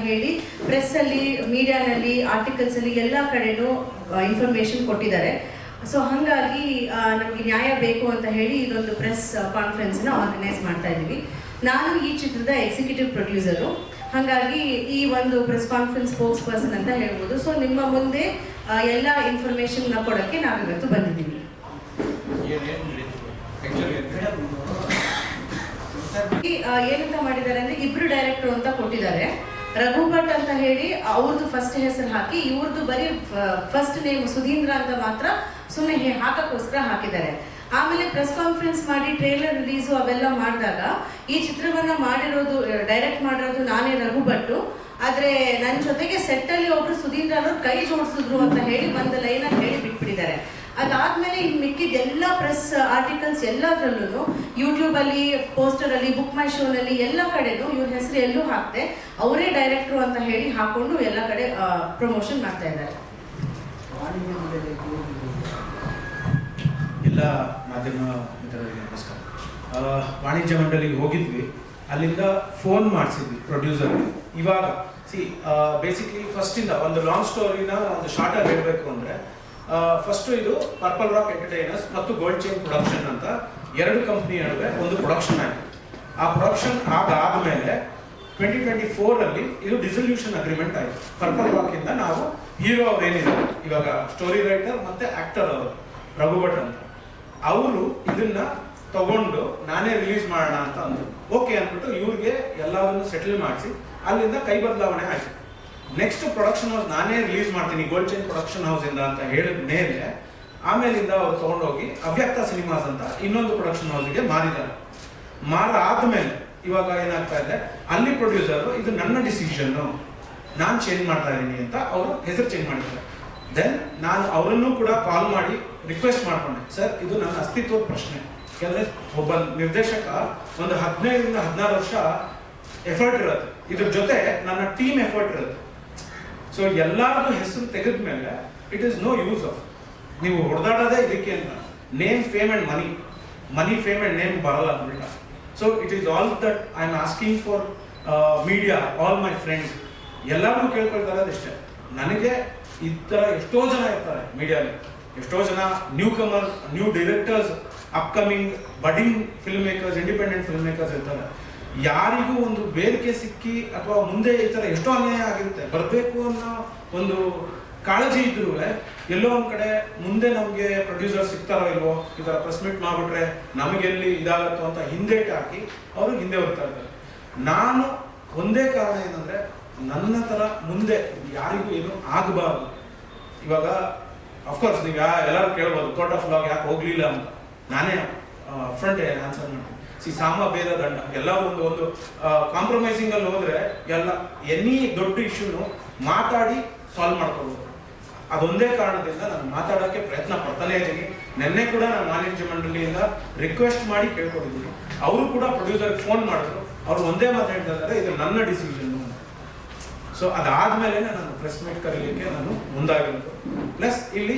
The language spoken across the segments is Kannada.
ಹೇಳಿ ಪ್ರೆಸ್ ಅಲ್ಲಿ ಮೀಡಿಯಾನಲ್ಲಿ ಆರ್ಟಿಕಲ್ಸ್ ಅಲ್ಲಿ ಎಲ್ಲ ಕಡೆನೂ ಇನ್ಫಾರ್ಮೇಶನ್ ಕೊಟ್ಟಿದ್ದಾರೆ. ಸೊ ಹಾಗಾಗಿ ನಮಗೆ ನ್ಯಾಯ ಬೇಕು ಅಂತ ಹೇಳಿ ಇದೊಂದು ಪ್ರೆಸ್ ಕಾನ್ಫರೆನ್ಸ್ನ ಆರ್ಗನೈಸ್ ಮಾಡ್ತಾ ಇದ್ದೀವಿ. ನಾನು ಈ ಚಿತ್ರದ ಎಕ್ಸಿಕ್ಯೂಟಿವ್ ಪ್ರೊಡ್ಯೂಸರು ಹಾಗಾಗಿ ಈ ಒಂದು ಪ್ರೆಸ್ ಕಾನ್ಫರೆನ್ಸ್ ಸ್ಪೋಕ್ಸ್ ಪರ್ಸನ್ ಅಂತ ಹೇಳ್ಬೋದು. ಸೊ ನಿಮ್ಮ ಮುಂದೆ ಎಲ್ಲ ಇನ್ಫಾರ್ಮೇಶನ್ನ ಕೊಡೋಕ್ಕೆ ನಾವಿವತ್ತು ಬಂದಿದ್ದೀವಿ. ಏನಂತ ಮಾಡಿದ್ದಾರೆ ಅಂದ್ರೆ ಇಬ್ರು ಡೈರೆಕ್ಟರ್ ಅಂತ ಕೊಟ್ಟಿದ್ದಾರೆ. ರಘು ಭಟ್ ಅಂತ ಹೇಳಿ ಅವ್ರದ್ದು ಫಸ್ಟ್ ಹೆಸರು ಹಾಕಿ ಇವ್ರದ್ದು ಬರೀ ಫಸ್ಟ್ ನೇಮ್ ಸುಧೀಂದ್ರ ಅಂತ ಮಾತ್ರ ಸುಮ್ಮನೆ ಹಾಕಕ್ಕೋಸ್ಕರ ಹಾಕಿದ್ದಾರೆ. ಆಮೇಲೆ ಪ್ರೆಸ್ ಕಾನ್ಫರೆನ್ಸ್ ಮಾಡಿ ಟ್ರೇಲರ್ ರಿಲೀಸು ಅವೆಲ್ಲ ಮಾಡಿದಾಗ, ಈ ಚಿತ್ರವನ್ನ ಮಾಡಿರೋದು ಡೈರೆಕ್ಟ್ ಮಾಡಿರೋದು ನಾನೇ ರಘು ಆದ್ರೆ ನನ್ನ ಜೊತೆಗೆ ಸೆಟ್ ಅಲ್ಲಿ ಒಬ್ರು ಸುಧೀಂದ್ರ ಅವರು ಕೈ ಜೋಡಿಸಿದ್ರು ಅಂತ ಹೇಳಿ ಒಂದು ಲೈನ್ ಹೇಳಿ ಬಿಟ್ಬಿಟ್ಟಿದ್ದಾರೆ. ಅದಾದ್ಮೇಲೆ ಇನ್ ಮಿಕ್ಕಿದ ಎಲ್ಲ ಪ್ರೆಸ್ ಆರ್ಟಿಕಲ್ಸ್ ಎಲ್ಲದರಲ್ಲೂ ಯೂಟ್ಯೂಬ್ ಅಲ್ಲಿ ಪೋಸ್ಟರ್ ಅಲ್ಲಿ ಬುಕ್ ಮೈ ಶೋನಲ್ಲಿ ಎಲ್ಲ ಕಡೆನೂ ಇವ್ರ ಹೆಸರು ಎಲ್ಲೂ ಹಾಕ್ತೆ ಅವರೇ ಡೈರೆಕ್ಟ್ರು ಅಂತ ಹೇಳಿ ಹಾಕೊಂಡು ಎಲ್ಲ ಕಡೆ ಪ್ರಮೋಷನ್ ಮಾಡ್ತಾ ಇದ್ದಾರೆ. ಎಲ್ಲ ಮಾಧ್ಯಮ ಮಿತ್ರರಿಗೆ ನಮಸ್ಕಾರ. ಆ, ವಾಣಿಜ್ಯ ಮಂಡಳಿಗೆ ಹೋಗಿದ್ವಿ. ಅಲ್ಲಿಂದ ಫೋನ್ ಮಾಡಿಸಿದ್ವಿ ಪ್ರೊಡ್ಯೂಸರ್ ಇವಾಗ ಸಿ ಬೇಸಿಕ್ಲಿ ಫಸ್ಟಿಂದ ಒಂದು ಲಾಂಗ್ ಸ್ಟೋರಿನ ಒಂದು ಶಾರ್ಟಾಗಿ ಹೇಳಬೇಕು ಅಂದರೆ ಫಸ್ಟು ಇದು ಪರ್ಪಲ್ ರಾಕ್ ಎಂಟರ್ಟೈನರ್ಸ್ ಮತ್ತು ಗೋಲ್ಡ್ ಚೈನ್ ಪ್ರೊಡಕ್ಷನ್ ಅಂತ ಎರಡು ಕಂಪ್ನಿ ನಡುವೆ ಒಂದು ಪ್ರೊಡಕ್ಷನ್ ಆಯಿತು ಆ ಪ್ರೊಡಕ್ಷನ್ ಆದಾದ್ಮೇಲೆ ಟ್ವೆಂಟಿ ಟ್ವೆಂಟಿ ಫೋರಲ್ಲಿ ಇದು ಡಿಸಲ್ಯೂಷನ್ ಅಗ್ರಿಮೆಂಟ್ ಆಯಿತು. ಪರ್ಪಲ್ ರಾಕಿಂದ ನಾವು ಹೀರೋ ಅವ್ರು ಏನಿದ್ದಾರೆ ಇವಾಗ ಸ್ಟೋರಿ ರೈಟರ್ ಮತ್ತೆ ಆಕ್ಟರ್ ಅವರು ರಘು ಭಟ್ ಅಂತ. ಅವರು ಇದನ್ನ ತಗೊಂಡು ನಾನೇ ರಿಲೀಸ್ ಮಾಡೋಣ ಅಂತ ಅಂದರು. ಓಕೆ ಅಂದ್ಬಿಟ್ಟು ಇವ್ರಿಗೆ ಎಲ್ಲವನ್ನು ಸೆಟಲ್ ಮಾಡಿಸಿ, ಅಲ್ಲಿಂದ ಕೈ ಬದಲಾವಣೆ ಆಯ್ತು. ನೆಕ್ಸ್ಟ್ ಪ್ರೊಡಕ್ಷನ್ ಹೌಸ್ ನಾನೇ ರಿಲೀಸ್ ಮಾಡ್ತೀನಿ ಗೋಲ್ಡ್ ಚೈನ್ ಪ್ರೊಡಕ್ಷನ್ ಹೌಸ್ ಇಂದ ಅಂತ ಹೇಳಿದ ಮೇಲೆ, ಆಮೇಲಿಂದ ಅವ್ರು ತಗೊಂಡೋಗಿ ಅವ್ಯಕ್ತ ಸಿನಿಮಾಸ್ ಅಂತ ಇನ್ನೊಂದು ಪ್ರೊಡಕ್ಷನ್ ಹೌಸ್ಗೆ ಮಾರಿದ್ದಾರೆ. ಮಾರ ಆದ್ಮೇಲೆ ಇವಾಗ ಏನಾಗ್ತಾ ಇದೆ, ಅಲ್ಲಿ ಪ್ರೊಡ್ಯೂಸರ್ ಇದು ನನ್ನ ಡಿಸಿಷನ್ ನಾನು ಚೇಂಜ್ ಮಾಡ್ತಾ ಇದ್ದೀನಿ ಅಂತ ಅವರು ಹೆಸರು ಚೇಂಜ್ ಮಾಡಿದ್ದಾರೆ. ದೆನ್ ನಾನು ಅವರನ್ನು ಕೂಡ ಕಾಲ್ ಮಾಡಿ ರಿಕ್ವೆಸ್ಟ್ ಮಾಡ್ಕೊಂಡೆ ಸರ್ ಇದು ನನ್ನ ಅಸ್ತಿತ್ವದ ಪ್ರಶ್ನೆ. ಯಾಕಂದ್ರೆ ಒಬ್ಬ ನಿರ್ದೇಶಕ ಒಂದು ಹದಿನೈದರಿಂದ ಹದಿನಾರು ವರ್ಷ ಎಫರ್ಟ್ ಇರುತ್ತೆ ಇದ್ರ ಜೊತೆ ನನ್ನ ಟೀಮ್ ಎಫರ್ಟ್ ಇರುತ್ತೆ ಸೊ ಎಲ್ಲಾರ್ದು ಹೆಸರು ತೆಗೆದ ಮೇಲೆ it is no use of ನೀವು ಹೊಡೆದಾಡೋದೇ ಇದಕ್ಕೆ ಅಂತ. Name fame and money money fame and name ಬರಲ್ಲ ಅಂದ್ಬಿಟ್ಟ. So it is all that I am asking for media all my friends ಎಲ್ಲರೂ ಕೇಳ್ಕೊಳ್ತಾರೆ ಅದಿಷ್ಟೇ. ನನಗೆ ಈ ಥರ ಎಷ್ಟೋ ಜನ ಇರ್ತಾರೆ ಮೀಡಿಯಾಲಿ ಎಷ್ಟೋ ಜನ new comer new directors upcoming budding film makers independent film makers ಇರ್ತಾರೆ. ಯಾರಿಗೂ ಒಂದು ಬೇಡಿಕೆ ಸಿಕ್ಕಿ ಅಥವಾ ಮುಂದೆ ಈ ಥರ ಎಷ್ಟೋ ಅನ್ಯಾಯ ಆಗಿರುತ್ತೆ, ಬರಬೇಕು ಅನ್ನೋ ಒಂದು ಕಾಳಜಿ ಇದ್ರೂ ಎಲ್ಲೋ ಒಂದು ಕಡೆ ಮುಂದೆ ನಮಗೆ ಪ್ರೊಡ್ಯೂಸರ್ ಸಿಗ್ತಾರೋ ಇಲ್ವೋ, ಈ ಥರ ಪ್ರೆಸ್ ಮೀಟ್ ಮಾಡ್ಬಿಟ್ರೆ ನಮಗೆ ಎಲ್ಲಿ ಇದಾಗತ್ತೋ ಅಂತ ಹಿಂದೇಟ್ ಹಾಕಿ ಅವರು ಹಿಂದೆ ಬರ್ತಾ ಇರ್ತಾರೆ. ನಾನು ಒಂದೇ ಕಾರಣ ಏನಂದ್ರೆ, ನನ್ನ ತರ ಮುಂದೆ ಯಾರಿಗೂ ಏನು ಆಗಬಾರ್ದು. ಇವಾಗ ಅಫ್ಕೋರ್ಸ್ ನೀವು ಯಾ, ಎಲ್ಲರೂ ಕೇಳ್ಬೋದು ಕೋರ್ಟ್ ಆಫ್ ಲಾಗ್ ಯಾಕೆ ಹೋಗಲಿಲ್ಲ? ಅಂತ. ನಾನೇ ಫ್ರಂಟ್ ಆನ್ಸರ್ ಮಾಡ್ತೀನಿ. ಸಿ ಸಾಮ ಭೇದ ದಂಡ. ಎಲ್ಲ ಒಂದು ಒಂದು ಕಾಂಪ್ರಮೈಸಿಂಗ್ ಅಲ್ಲಿ ಹೋದ್ರೆ ಎಲ್ಲ ಎನಿ ದೊಡ್ಡ ಇಶ್ಯೂನು ಮಾತಾಡಿ ಸಾಲ್ವ್ ಮಾಡ್ಕೋಬಹುದು ಅದೊಂದೇ ಕಾರಣದಿಂದ ನಾನು ಮಾತಾಡೋಕ್ಕೆ ಪ್ರಯತ್ನ ಪಡ್ತಾನೆ ಇದ್ದೀನಿ. ನಿನ್ನೆ ಕೂಡ ನಾನು ವಾಣಿಜ್ಯ ಮಂಡಳಿಯಿಂದ ರಿಕ್ವೆಸ್ಟ್ ಮಾಡಿ ಕೇಳ್ಕೊಂಡಿದ್ದೀನಿ. ಅವರು ಕೂಡ ಪ್ರೊಡ್ಯೂಸರ್ಗೆ ಫೋನ್ ಮಾಡಿದ್ರು. ಅವ್ರು ಒಂದೇ ಮಾತು ಹೇಳ್ತಾ ಇದು ನನ್ನ ಡಿಸಿಷನ್ ಸೊ ಅದಾದ್ಮೇಲೆ ನಾನು ಪ್ರೆಸ್ ಮೀಟ್ ಕರೀಲಿಕ್ಕೆ ನಾನು ಮುಂದಾಗಿರೋದು. ಪ್ಲಸ್ ಇಲ್ಲಿ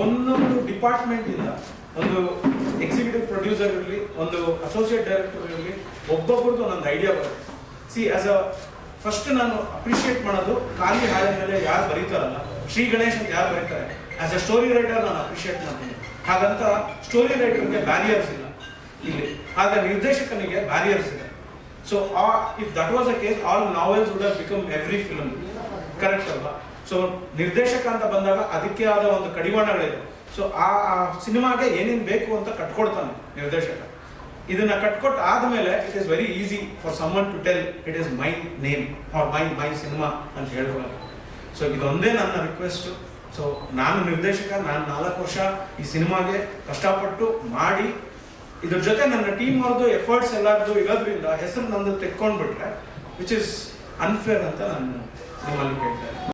ಒಂದೊಂದು ಡಿಪಾರ್ಟ್ಮೆಂಟ್ ಇಂದ ಒಂದು ಎಕ್ಸಿಕ್ಯೂಟಿವ್ ಪ್ರೊಡ್ಯೂಸರ್ ಇರಲಿ, ಒಂದು ಅಸೋಸಿಯೇಟ್ ಡೈರೆಕ್ಟರ್ ಇರಲಿ, ಒಬ್ಬೊಬ್ರದ್ದು ಒಂದೊಂದು ಐಡಿಯಾ ಬರುತ್ತೆ. ಸಿ ಆಸ್ ಅ ಫಸ್ಟ್ ನಾನು ಅಪ್ರಿಷಿಯೇಟ್ ಮಾಡೋದು ಖಾಲಿ ಹಾಡಿನ ಮೇಲೆ ಯಾರು ಬರೀತಾರಲ್ಲ, ಶ್ರೀ ಗಣೇಶ್ ಅಂತ ಯಾರು ಬರೀತಾರೆ ಆಸ್ ಅ ಸ್ಟೋರಿ ರೈಟರ್ ನಾನು ಅಪ್ರಿಷಿಯೇಟ್ ಮಾಡ್ತೀನಿ. ಹಾಗಂತ ಸ್ಟೋರಿ ರೈಟರ್ಗೆ ಬ್ಯಾರಿಯರ್ಸ್ ಇಲ್ಲ. ಇಲ್ಲಿ. ಆಗ ನಿರ್ದೇಶಕನಿಗೆ ಬ್ಯಾರಿಯರ್ಸ್ ಇದೆ. So if that was a case all novels would have become every film correct ಅಲ್ವಾ? ಸೊ ನಿರ್ದೇಶಕ ಅಂತ ಬಂದಾಗ ಅದಕ್ಕೆ ಆದ ಒಂದು ಕಡಿವಾಣಗಳಿದೆ. ಸೊ ಆ ಸಿನಿಮಾಗೆ ಏನೇನು ಬೇಕು ಅಂತ ಕಟ್ಕೊಡ್ತಾನೆ ನಿರ್ದೇಶಕ. ಇದನ್ನ ಕಟ್ಕೊಟ್ಟು ಆದಮೇಲೆ it is very easy for someone to tell it is my name or my my cinema ಅಂತ ಹೇಳ್ಕೊಳ್ಳೋದು. ಸೊ ಇದೊಂದೇ ನನ್ನ ರಿಕ್ವೆಸ್ಟ್ ಸೊ ನಾನು ನಿರ್ದೇಶಕ, ನಾನು ನಾಲ್ಕು ವರ್ಷ ಈ ಸಿನಿಮಾಗೆ ಕಷ್ಟಪಟ್ಟು ಮಾಡಿ, ಇದ್ರ ಜೊತೆ ನನ್ನ ಟೀಮ್ ಅವ್ರದ್ದು ಎಫರ್ಟ್ಸ್ ಎಲ್ಲರದ್ದು ಇರೋದ್ರಿಂದ ಹೆಸರು ನಂದು ತೆಕ್ಕೊಂಡ್ಬಿಟ್ರೆ ವಿಚ್ ಇಸ್ ಅನ್ಫೇರ್ ಅಂತ ನಾನು ನಿಮ್ಮಲ್ಲಿ ಕೇಳ್ತಾ